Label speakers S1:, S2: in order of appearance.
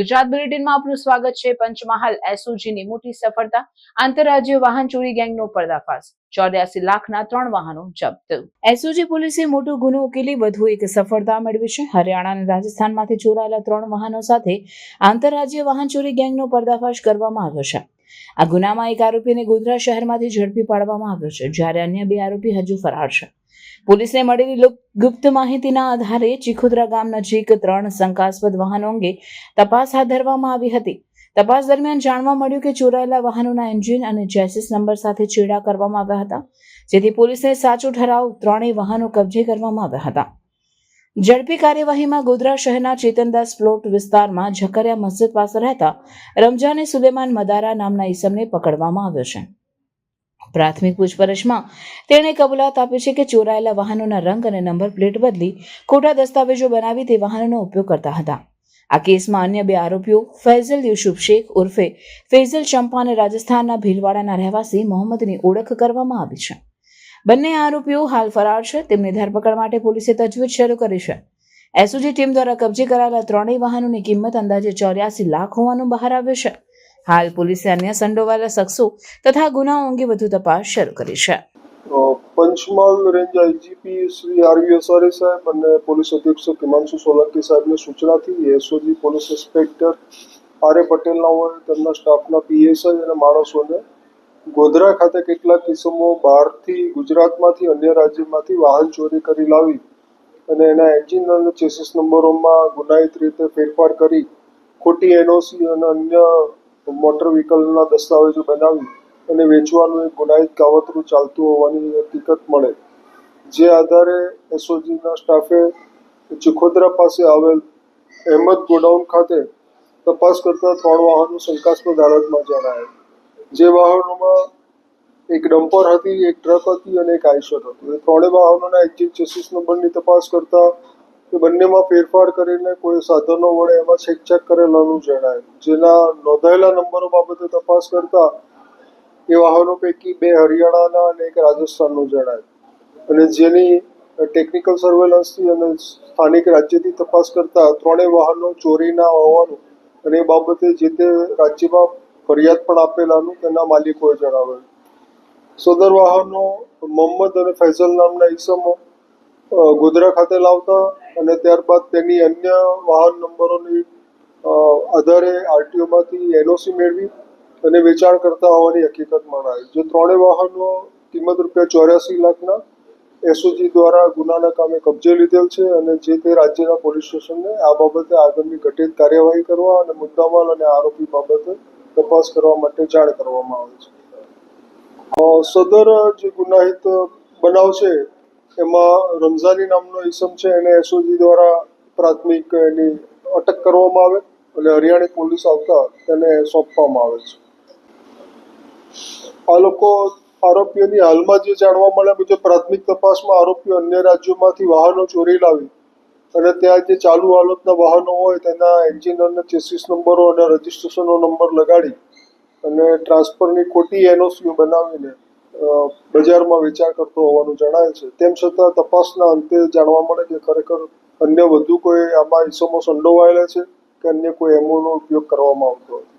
S1: ગુજરાત બુલેટિનમાં આપનું સ્વાગત છે પંચમહાલ એસઓજીની મોટી સફળતા, આંતરરાજ્ય વાહન ચોરી ગેંગનો પર્દાફાશ, ચોર્યાસી લાખના ત્રણ વાહનો જપ્ત. એસઓજી પોલીસે મોટો ગુનો ઉકેલી વધુ એક સફળતા મેળવી છે. હરિયાણા અને રાજસ્થાનમાંથી ચોરાયેલા ત્રણ વાહનો સાથે આંતરરાજ્ય વાહન ચોરી ગેંગનો પર્દાફાશ કરવામાં આવ્યો છે. આ ગુનામાં એક આરોપીને ગોધરા શહેરમાંથી ઝડપી પાડવામાં આવ્યો છે, જ્યારે અન્ય બે આરોપી હજુ ફરાર છે. પોલીસને મળેલી ગુપ્ત માહિતીના આધારે ચીખોદરા ગામ નજીક ત્રણ શંકાસ્પદ વાહનો અંગે તપાસ હાથ ધરવામાં આવી હતી. તપાસ દરમિયાન જાણવા મળ્યું કે ચોરાયેલા વાહનોના એન્જિન અને ચેસિસ નંબર સાથે છેડા કરવામાં આવ્યા હતા, જેથી પોલીસને સાચો ઠરાવ ત્રણેય વાહનો કબજે કરવામાં આવ્યા હતા. ઝડપી કાર્યવાહીમાં ગોધરા શહેરના ચેતનદાસ પ્લોટ વિસ્તારમાં ઝકરિયા મસ્જિદ પાસે રહેતા રમજાને સુલેમાન મદારા નામના ઈસમને પકડવામાં આવ્યો છે. પ્રાથમિક પૂછપરછમાં તેણે કબૂલાત આપી છે કે ચોરાયેલા વાહનોના રંગ અને નંબર પ્લેટ બદલી ખોટા દસ્તાવેજો બનાવી તે વાહનોનો ઉપયોગ કરતા હતા. આ કેસમાં અન્ય બે આરોપીઓ ફૈઝલ યુસુફ શેખ ઉર્ફે ફૈઝલ ચંપા અને રાજસ્થાનના ભીલવાડાના રહેવાસી મોહમ્મદની ઓળખ કરવામાં આવી છે. બંને આરોપીઓ હાલ ફરાર છે. તેમની ધરપકડ માટે પોલીસે તજવીજ શરૂ કરી છે. એસઓજી ટીમ દ્વારા કબજે કરાયેલા ત્રણેય વાહનોની કિંમત અંદાજે ચોર્યાસી લાખ હોવાનું બહાર આવ્યું છે. હાલ પોલીસે અન્ય સંડોવાયેલા શખ્સો તથા ગુનાઓ અંગે વધુ તપાસ શરૂ કરી છે.
S2: Panchmahal range IGP Shri R Asari Asari અને પોલીસ અધિક્ષક હિમાંશુ સોલંકી સાહેબની સૂચનાથી SOG police inspector R A પટેલના હોય તેમના સ્ટાફના પીએસઆઈ અને માણસોને ગોધરા ખાતે કેટલાક કિસ્સાઓ બહારથી ગુજરાતમાંથી અન્ય રાજ્યમાંથી વાહન ચોરી કરી લાવી અને એના એન્જિન અને ચેસિસ નંબરોમાં ગુનાહિત રીતે ફેરફાર કરી ખોટી એનઓસી અને અન્ય મોટર વ્હીકલના દસ્તાવેજો બનાવી અને વેચવાનું એક ગુનાહિત કાવતરું ચાલતું હોવાની હકીકત મળે. જે આધારે એસઓજીના સ્ટાફે ચિખોદરા પાસે આવેલ અહેમદ ગોડાઉન ખાતે તપાસ કરતા ત્રણ વાહનો શંકાસ્પદ હાલતમાં જણાયા. જે વાહનોમાં એક ડમ્પર હતી, એક ટ્રક હતી અને એક આઈશર હતું. એ ત્રણેય વાહનોના એક્ઝિટ ચેસીસ નંબરની તપાસ કરતા એ બંનેમાં ફેરફાર કરીને કોઈ સાધનો વડે એમાં છેકછાક કરેલાનું જણાય. જેના નોંધાયેલા નંબરો બાબતે તપાસ કરતા એ વાહનો પૈકી બે હરિયાણાના અને એક રાજસ્થાનનું જણાય. અને જેની ટેકનિકલ સર્વેલન્સથી અને સ્થાનિક રાજ્યથી તપાસ કરતા ત્રણેય વાહનો ચોરીના હોવાનું અને એ બાબતે જે તે રાજ્યમાં ફરિયાદ પણ આપેલાનું તેના માલિકોએ જણાવેલ. સદર વાહનો મોહમ્મદ અને ફૈઝલ નામના ઈસમો ગોધરા ખાતે લાવતા અને ત્યારબાદ તેની અન્ય વાહન નંબરોની આધારે આરટીઓમાંથી એનઓસી મેળવી અને વેચાણ કરતા હોવાની હકીકત મનાય જે ત્રણેય વાહનો કિંમત રૂપિયા ચોર્યાસી લાખના એસઓજી દ્વારા ગુનાના કામે કબજે લીધેલ છે અને જે તે રાજ્યના પોલીસ સ્ટેશનને આ બાબતે આગળની ઘટિત કાર્યવાહી કરવા અને મુદ્દામાલ અને આરોપી બાબતે તપાસ કરવા માટે જાણ કરવામાં આવે છે. સદર જે ગુનાહિત બનાવ છે, એમાં રમઝાની નામનો ઈસમ છે, એને એસઓજી દ્વારા પ્રાથમિક એની અટક કરવામાં આવે અને હરિયાણી પોલીસ આવતા તેને સોંપવામાં આવે છે. આ લોકો આરોપીઓની હાલમાં જે જાણવા મળે મુજબ પ્રાથમિક તપાસમાં આરોપીઓ અન્ય રાજ્યોમાંથી વાહનો ચોરી લાવી અને ત્યાં જે ચાલુ હાલતના વાહનો હોય, તેના એન્જિન અને ચેસિસ નંબરો અને રજિસ્ટ્રેશનનો નંબર લગાડી અને ટ્રાન્સફરની ખોટી એનઓસીઓ બનાવીને બજારમાં વેચાણ કરતો હોવાનું જણાય છે. તેમ છતાં તપાસના અંતે જાણવા મળે કે ખરેખર અન્ય વધુ કોઈ આમાં ઈસમો સંડોવાયેલા છે કે અન્ય કોઈ એમઓનો ઉપયોગ કરવામાં આવતો હોય.